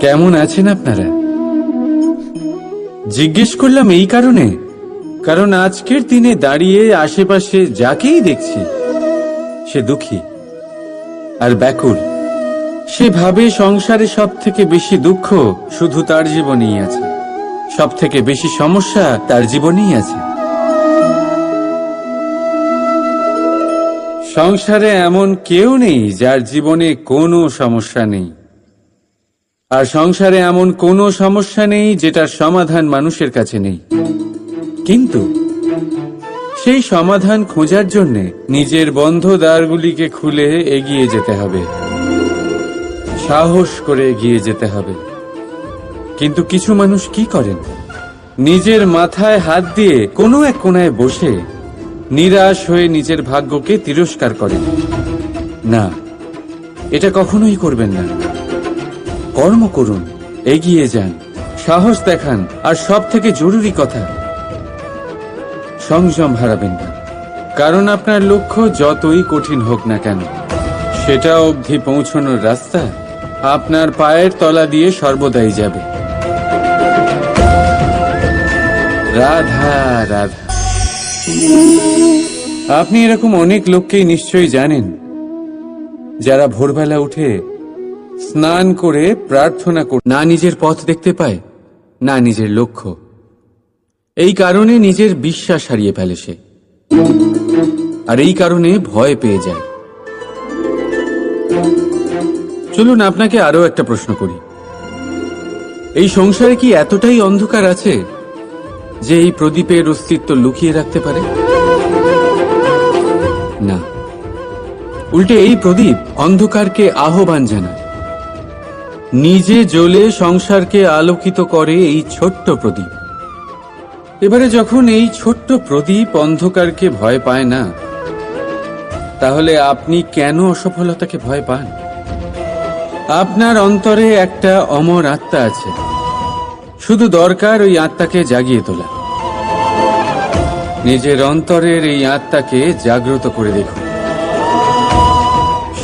কেমন আছেন আপনারা? জিজ্ঞেস করলাম এই কারণে, কারণ আজকের দিনে দাঁড়িয়ে আশেপাশে যাকেই দেখছি, সে দুঃখী আর ব্যাকুল। সে ভাবে সংসারে সব থেকে বেশি দুঃখ শুধু তার জীবনেই আছে। সব থেকে বেশি সমস্যা তার জীবনেই আছে। সংসারে এমন কেউ নেই যার জীবনে কোনো সমস্যা নেই। আর সংসারে এমন কোনো সমস্যা নেই যেটার সমাধান মানুষের কাছে নেই। কিন্তু সেই সমাধান খোঁজার জন্য নিজের বন্ধ দ্বারগুলিকে খুলে এগিয়ে যেতে হবে। সাহস করে এগিয়ে যেতে হবে। কিন্তু কিছু মানুষ কি করেন? নিজের মাথায় হাত দিয়ে কোনো এক কোনায় বসে নিরাশ হয়ে নিজের ভাগ্যকে তিরস্কার করেন। না, এটা কখনোই করবেন না। কর্ম করুন, এগিয়ে যান, সাহস দেখান, আর সব থেকে জরুরি কথা, সংযম হারাবেন না। কারণ আপনার লক্ষ্য যতই কঠিন হোক না কেন, সেটা অবধি পৌঁছানোর রাস্তা আপনার পায়ের তলা দিয়ে সর্বদাই যাবে। রাধা রাধা। আপনি এরকম অনেক লোককেই নিশ্চয়ই জানেন, যারা ভোরবেলা উঠে স্নান করে প্রার্থনা করে না নিজের পথ দেখতে পায়, না নিজের লক্ষ্য। এই কারণে নিজের বিশ্বাস হারিয়ে ফেলে সে। আর এই কারণে ভয় পেয়ে যায়। চলুন, আপনাকে আরও একটা প্রশ্ন করি। এই সংসারে কি এতটাই অন্ধকার আছে যে এই প্রদীপের অস্তিত্ব লুকিয়ে রাখতে পারে? না। উল্টে এই প্রদীপ অন্ধকারকে আহ্বান জানায়। নিজে জ্বলে সংসারকে আলোকিত করে এই ছোট্ট প্রদীপ। এবারে যখন এই ছোট্ট প্রদীপ অন্ধকারকে ভয় পায় না, তাহলে আপনি কেন অসফলতাকে ভয় পান? আপনার অন্তরে একটা অমর আত্মা আছে। শুধু দরকার ওই আত্মাকে জাগিয়ে তোলা। নিজের অন্তরের এই আত্মাকে জাগ্রত করে দেখুন।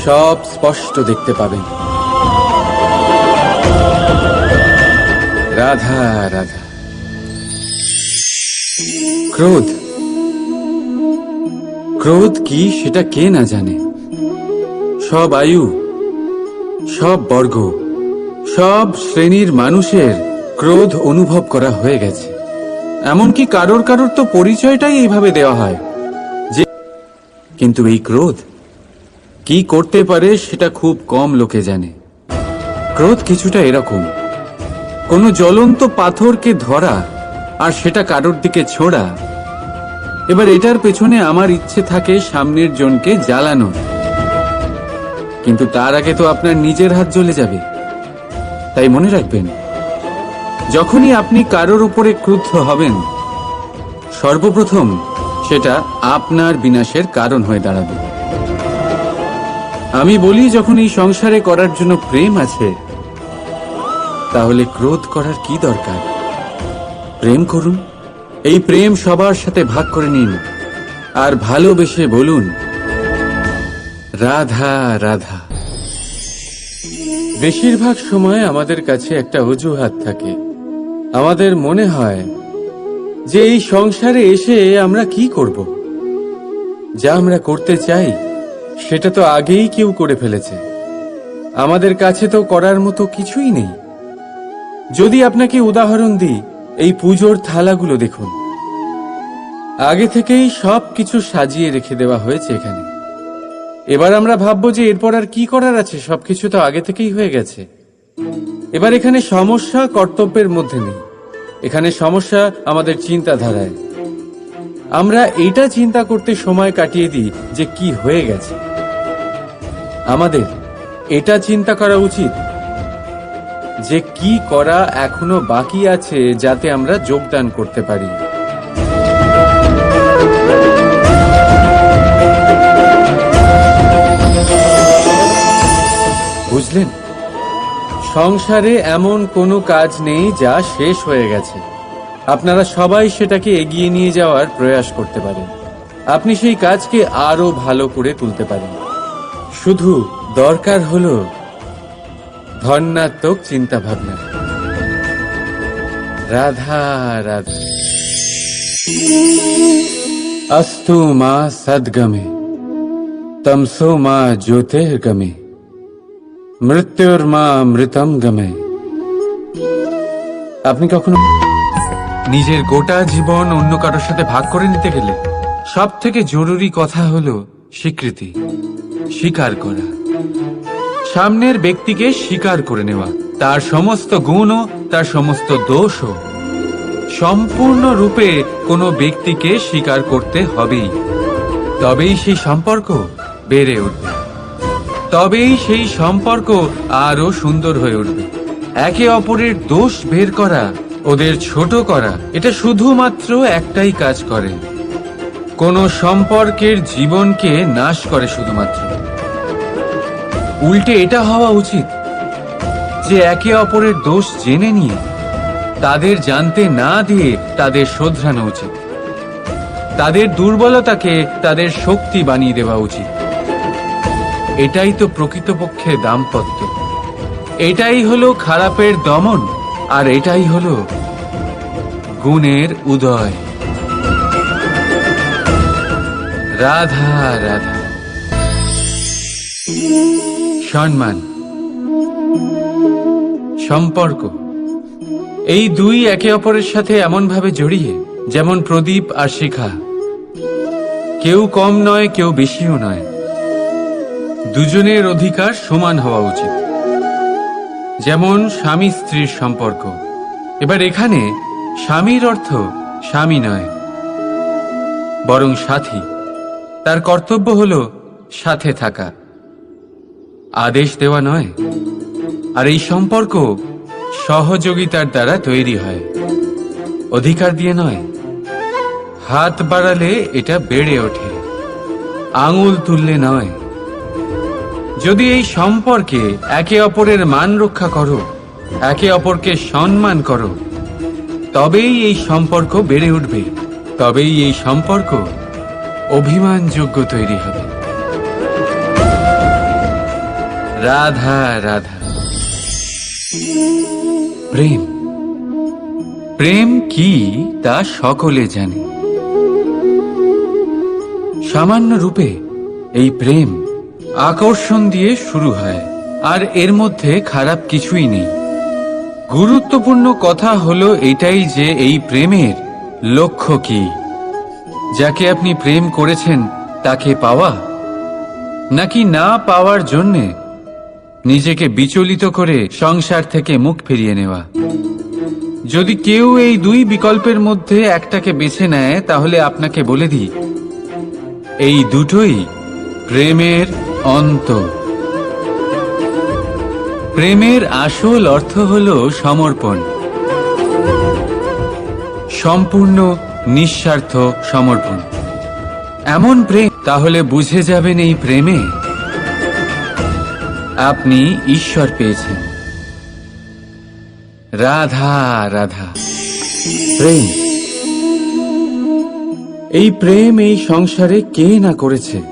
সব স্পষ্ট দেখতে পাবেন। রাধা রাধা। ক্রোধ। ক্রোধ কি সেটা কে না জানে? সব আয়ু, সব বর্গ, সব শ্রেণির মানুষের ক্রোধ অনুভব করা হয়ে গেছে। এমনকি কারোর কারোর তো পরিচয়টাই এইভাবে দেওয়া হয়। যে কিন্তু এই ক্রোধ কি করতে পারে সেটা খুব কম লোকে জানে। ক্রোধ কিছুটা এরকম। কোনো জ্বলন্ত পাথরকে ধরা আর সেটা কারোর দিকে ছোড়া। এবার এটার পেছনে আমার ইচ্ছে থাকে সামনের জনকে জ্বালানো কিন্তু তার আগে তো আপনার নিজের হাত জ্বলে যাবে। তাই মনে রাখবেন, যখনই আপনি কারোর উপরে ক্রুদ্ধ হবেন, সর্বপ্রথম সেটা আপনার বিনাশের কারণ হয়ে দাঁড়াবে। আমি বলি যখন এই সংসারে করার জন্য প্রেম আছে তাহলে ক্রোধ করার কি দরকার? প্রেম করুন। এই প্রেম সবার সাথে ভাগ করে নিন। আর ভালোবেসে বলুন, রাধা রাধা। বেশিরভাগ সময় আমাদের কাছে একটা অজুহাত থাকে। আমাদের মনে হয় যে এই সংসারে এসে আমরা কি করব? যা আমরা করতে চাই, সেটা তো আগেই কেউ করে ফেলেছে। আমাদের কাছে তো করার মতো কিছুই নেই। যদি আপনাকে উদাহরণ দিই, এই পুজোর থালাগুলো দেখুন। আগে থেকেই সব কিছু সাজিয়ে রেখে দেওয়া হয়েছে এখানে। এবার আমরা ভাববো যে এরপর আর কি করার আছে, সবকিছু তো আগে থেকেই হয়ে গেছে। এবার এখানে সমস্যা কর্তব্যের মধ্যে নেই। এখানে সমস্যা আমাদের চিন্তাধারায়। আমরা এটা চিন্তা করতে সময় কাটিয়ে দিই যে কি হয়ে গেছে। আমাদের এটা চিন্তা করা উচিত যে কি করা এখনও বাকি আছে যাতে আমরা যোগদান করতে পারি। বুঝলেন? সংসারে এমন কোনো কাজ নেই যা শেষ হয়ে গেছে। আপনারা সবাই সেটাকে এগিয়ে নিয়ে যাওয়ার প্রয়াস করতে পারেন। আপনি সেই কাজকে আরও ভালো করে তুলতে পারেন। শুধু দরকার হলো ধন্যাত্মক চিন্তা ভাবনা রাধা রাধা अस्तु मा सद्गमे तमसो मा ज्योतिर्गमे মৃত্যুর্মা মৃতম গমে আপনি কখনো নিজের গোটা জীবন অন্য কারোর সাথে ভাগ করে নিতে গেলে সব থেকে জরুরি কথা হলো স্বীকৃতি স্বীকার করা সামনের ব্যক্তিকে স্বীকার করে নেওয়া। তার সমস্ত গুণও, তার সমস্ত দোষও। সম্পূর্ণরূপে কোনো ব্যক্তিকে স্বীকার করতে হবেই। তবেই সেই সম্পর্ক বেড়ে উঠবে। তবেই সেই সম্পর্ক আরও সুন্দর হয়ে উঠবে। একে অপরের দোষ বের করা, ওদের ছোট করা, এটা শুধুমাত্র একটাই কাজ করে। কোনো সম্পর্কের জীবনকে নাশ করে শুধুমাত্র। উল্টে এটা হওয়া উচিত যে একে অপরের দোষ জেনে নিয়ে তাদের জানতে না দিয়ে তাদের শোধরানো উচিত। তাদের দুর্বলতাকে তাদের শক্তি বানিয়ে দেওয়া উচিত। এটাই তো প্রকৃতপক্ষে দাম্পত্য। এটাই হলো খারাপের দমন আর এটাই হলো গুণের উদয়। রাধা রাধা। সম্মান, সম্পর্ক, এই দুই একে অপরের সাথে এমনভাবে জড়িয়ে, যেমন প্রদীপ আর শিখা। কেউ কম নয়, কেউ বেশিও নয়। দুজনের অধিকার সমান হওয়া উচিত। যেমন স্বামী স্ত্রীর সম্পর্ক। এবার এখানে স্বামীর অর্থ স্বামী নয়, বরং সাথী। তার কর্তব্য হল সাথে থাকা। আদেশ দেওয়া নয়। আর এই সম্পর্ক সহযোগিতার দ্বারা তৈরি হয়। অধিকার দিয়ে নয়। হাত বাড়ালে এটা বেড়ে ওঠে। আঙুল তুললে নয়। যদি এই সম্পর্কে একে অপরের মান রক্ষা করো, একে অপরকে সম্মান করো, তবেই এই সম্পর্ক বেড়ে উঠবে। তবেই এই সম্পর্ক অভিমানযোগ্য তৈরি হবে। রাধা রাধা। প্রেম। প্রেম কি তা সকলে জানে। সামান্য রূপে এই প্রেম আকর্ষণ দিয়ে শুরু হয়, আর এর মধ্যে খারাপ কিছুই নেই। গুরুত্বপূর্ণ কথা হলো এটাই যে এই প্রেমের লক্ষ্য কি। যাকে আপনি প্রেম করেছেন, তাকে পাওয়া? নাকি না পাওয়ার জন্যে নিজেকে বিচলিত করে সংসার থেকে মুখ ফিরিয়ে নেওয়া। যদি কেউ এই দুই বিকল্পের মধ্যে একটাকে বেছে নেয়, তাহলে আপনাকে বলে দিই, এই দুটোই প্রেমের অন্ত। প্রেমের আসল অর্থ হল সমর্পণ। সম্পূর্ণ, নিঃস্বার্থ সমর্পণ। এমন প্রেম, তাহলে বুঝে যাবেন এই প্রেমে আপনি ঈশ্বর পেয়েছেন। রাধা রাধা। প্রেম। এই প্রেম এই সংসারে কে না করেছে?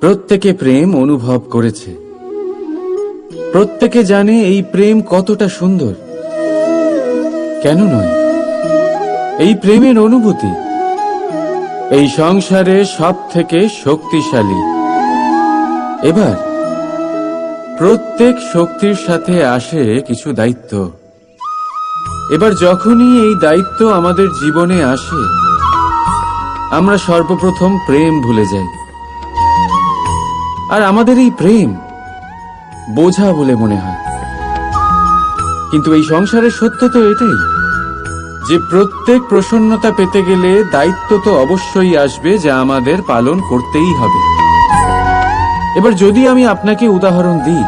প্রত্যেকে প্রেম অনুভব করেছে। প্রত্যেকে জানে এই প্রেম কতটা সুন্দর। কেন নয়? এই প্রেমের অনুভূতি। এই সংসারে সব থেকে শক্তিশালী। এবার প্রত্যেক শক্তির সাথে আসে কিছু দায়িত্ব। এবার যখনই এই দায়িত্ব আমাদের জীবনে আসে, আমরা সর্বপ্রথম প্রেম ভুলে যাই। আর আমাদের এই প্রেম বোঝা বলে মনে হয়। কিন্তু এই সংসারের সত্য তো এটাই, যে প্রত্যেক প্রসন্নতা পেতে গেলে দায়িত্ব তো অবশ্যই আসবে যা আমাদের পালন করতেই হবে। এবার যদি আমি আপনাকে উদাহরণ দিই,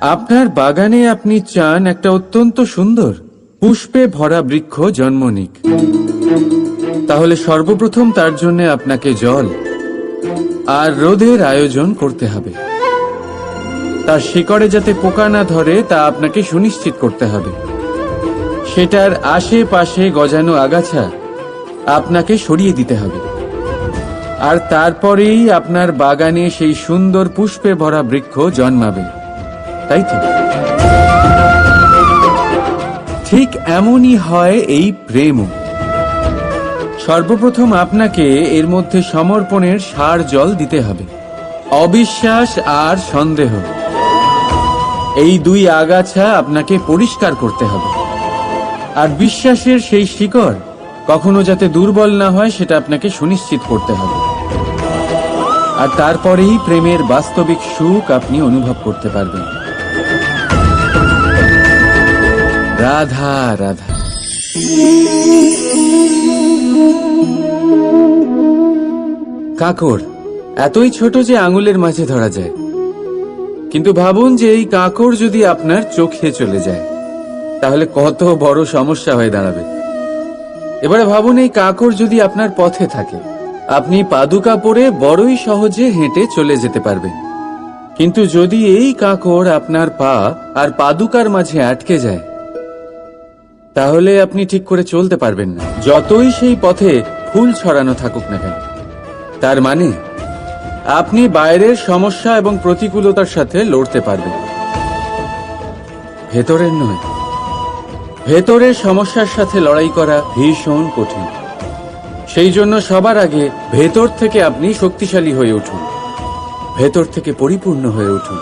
আপনার বাগানে আপনি চান একটা অত্যন্ত সুন্দর, পুষ্পে ভরা বৃক্ষ জন্ম নিক। তাহলে সর্বপ্রথম তার জন্য আপনাকে জল আর রোদের আয়োজন করতে হবে। তার শিকড়ে যাতে পোকা না ধরে, তা আপনাকে সুনিশ্চিত করতে হবে। সেটার আশেপাশে গজানো আগাছা আপনাকে সরিয়ে দিতে হবে। আর তারপরেই আপনার বাগানে সেই সুন্দর পুষ্পে ভরা বৃক্ষ জন্মাবে। তাই তো? ঠিক এমনই হয় এই প্রেমও। সর্বপ্রথম আপনাকে এর মধ্যে সমর্পণের সার জল দিতে হবে। অবিশ্বাস আর সন্দেহ। এই দুই আগাছা আপনাকে পরিষ্কার করতে হবে। আর বিশ্বাসের সেই শিকড় কখনো যাতে দুর্বল না হয় সেটা আপনাকে সুনিশ্চিত করতে হবে। আর তারপরেই প্রেমের বাস্তবিক সুখ আপনি অনুভব করতে পারবেন। রাধা রাধা। কাকড় এতই ছোট যে আঙুলের মাঝে ধরা যায়। কিন্তু ভাবুন যে এই কাকড় যদি আপনার চোখে চলে যায়, তাহলে কত বড় সমস্যা হয়ে দাঁড়াবে। এবারে ভাবুন এই কাকড় যদি আপনার পথে থাকে আপনি পাদুকা পরে বড়ই সহজে হেঁটে চলে যেতে পারবেন। কিন্তু যদি এই কাকর আপনার পা আর পাদুকার মাঝে আটকে যায়, তাহলে আপনি ঠিক করে চলতে পারবেন না। যতই সেই পথে ফুল ছড়ানো থাকুক না কেন। তার মানে আপনি বাইরের সমস্যা এবং প্রতিকূলতার সাথে লড়তে পারবেন। ভেতরের নয়, ভেতরের সমস্যার সাথে লড়াই করা ভীষণ কঠিন। সেই জন্য সবার আগে ভেতর থেকে আপনি শক্তিশালী হয়ে উঠুন। ভেতর থেকে পরিপূর্ণ হয়ে উঠুন।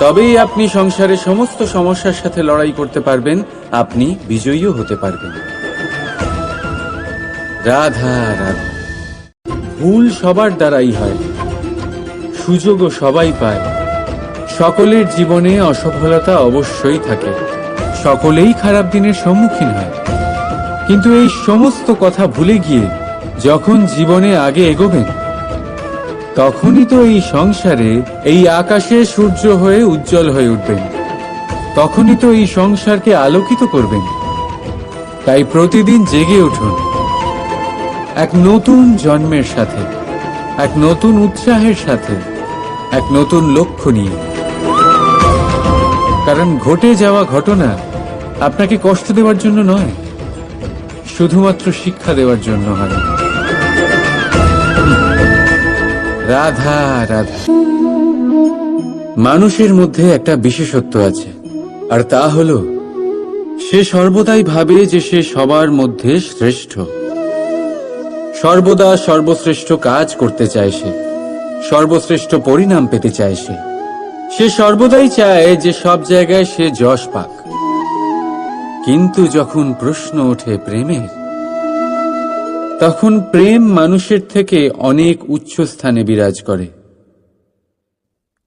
তবেই আপনি সংসারের সমস্ত সমস্যার সাথে লড়াই করতে পারবেন, আপনি বিজয়ীও হতে পারবেন। রাধা রাধা। ভুল সবার দ্বারাই হয়। সুযোগও সবাই পায়। সকলের জীবনে অসফলতা অবশ্যই থাকে। সকলেই খারাপ দিনের সম্মুখীন হয়। কিন্তু এই সমস্ত কথা ভুলে গিয়ে যখন জীবনে আগে এগোবেন, তখনই তো এই সংসারে এই আকাশে সূর্য হয়ে উজ্জ্বল হয়ে উঠবেন। তখনই তো এই সংসারকে আলোকিত করবেন। তাই প্রতিদিন জেগে উঠুন। এক নতুন জন্মের সাথে, এক নতুন উৎসাহের সাথে, এক নতুন লক্ষ্য নিয়ে। কারণ ঘটে যাওয়া ঘটনা আপনাকে কষ্ট দেওয়ার জন্য নয়, শুধুমাত্র শিক্ষা দেওয়ার জন্য হয়। রাধা রাধা। মানুষের মধ্যে একটা বিশেষত্ব আছে। আর তা হলো, সে সর্বদাই ভাবে যে সে সবার মধ্যে শ্রেষ্ঠ। সর্বদা সর্বশ্রেষ্ঠ কাজ করতে চায় সে। সর্বশ্রেষ্ঠ পরিণাম পেতে চায় সে। সে সর্বদাই চায় যে সব জায়গায় সে যশ পাক। কিন্তু যখন প্রশ্ন ওঠে প্রেমের তখন প্রেম মানুষের থেকে অনেক উচ্চ স্থানে বিরাজ করে।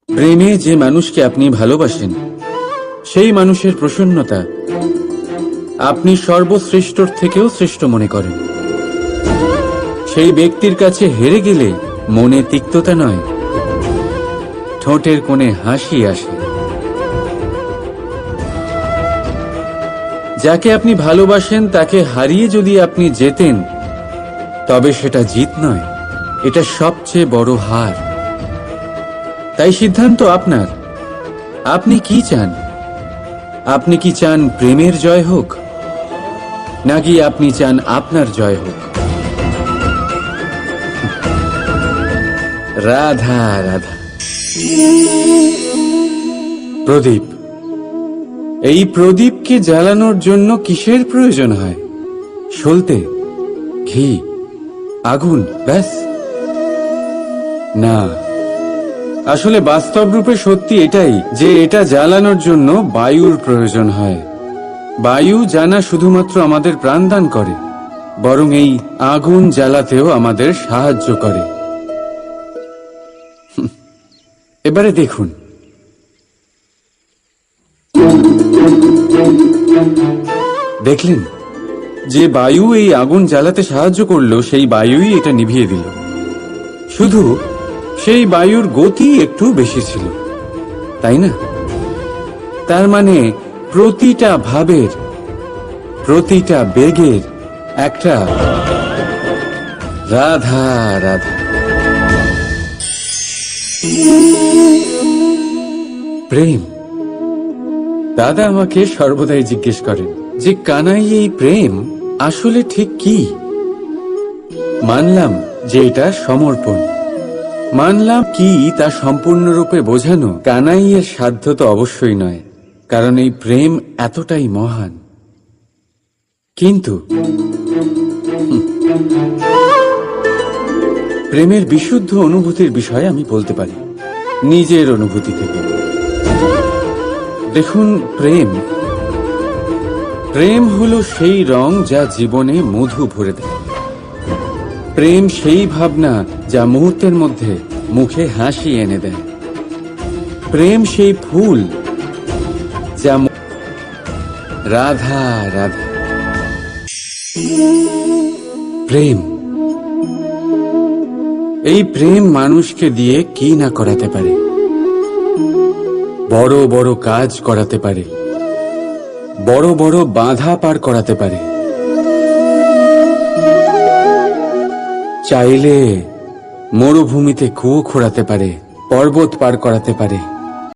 প্রেমে যে মানুষকে আপনি ভালোবাসেন, সেই মানুষের প্রসন্নতা আপনি সর্বশ্রেষ্ঠর থেকেও শ্রেষ্ঠ মনে করেন। সেই ব্যক্তির কাছে হেরে গেলে মনে তিক্ততা নয়, ঠোঁটের কোণে হাসি আসে। যাকে আপনি ভালোবাসেন, তাকে হারিয়ে যদি আপনি যেতেন তবে সেটা জিত নয়, এটা সবচেয়ে বড় হার। তাই সিদ্ধান্ত আপনার। আপনি কি চান? আপনি কি চান প্রেমের জয় হোক, নাকি আপনি চান আপনার জয় হোক? রাধা রাধা। প্রদীপ, এই প্রদীপকে জ্বালানোর জন্য কিসের প্রয়োজন হয়? সলতে, ঘি। আগুন, ব্যাস। না। আসলে বাস্তব রূপে সত্যি এটাই যে এটা জ্বালানোর জন্য বায়ুর প্রয়োজন হয়। বায়ু জানা শুধুমাত্র আমাদের প্রাণদান করে, বরং এই আগুন জ্বালাতেও আমাদের সাহায্য করে। এবারে দেখুন। দেখলেন? যে বায়ু এই আগুন জ্বালাতে সাহায্য করল, সেই বায়ুই এটা নিভিয়ে দিল। শুধু সেই বায়ুর গতি একটু বেশি ছিল, তাই না? তার মানে প্রতিটা ভাবের, প্রতিটা বেগের একটা রাধা রাধা। প্রেম। দাদা আমাকে সর্বদাই জিজ্ঞেস করেন, যে কানাই এই প্রেম? আসলে ঠিক কি? মানলাম যে এটা সমর্পণ। মানলাম কি তা সম্পূর্ণরূপে বোঝানো কানাইয়ের সাধ্য তো অবশ্যই নয়, কারণ এই প্রেম এতটাই মহান। কিন্তু প্রেমের বিশুদ্ধ অনুভূতির বিষয়ে আমি বলতে পারি, নিজের অনুভূতি থেকে। দেখুন, প্রেম প্রেম হলো সেই রং যা জীবনে মধু ভরে দেয়। প্রেম সেই ভাবনা যা মুহূর্তের মধ্যে মুখে হাসি এনে দেয়। প্রেম সেই ফুল যা রাধা রাধা। প্রেম। এই প্রেম মানুষকে দিয়ে কি না করাতে পারে? বড় বড় কাজ করাতে পারে। বড় বড় বাধা পার করাতে পারে। চাইলে মরুভূমিতে কুয়ো খোঁড়াতে পারে, পর্বত পার করাতে পারে।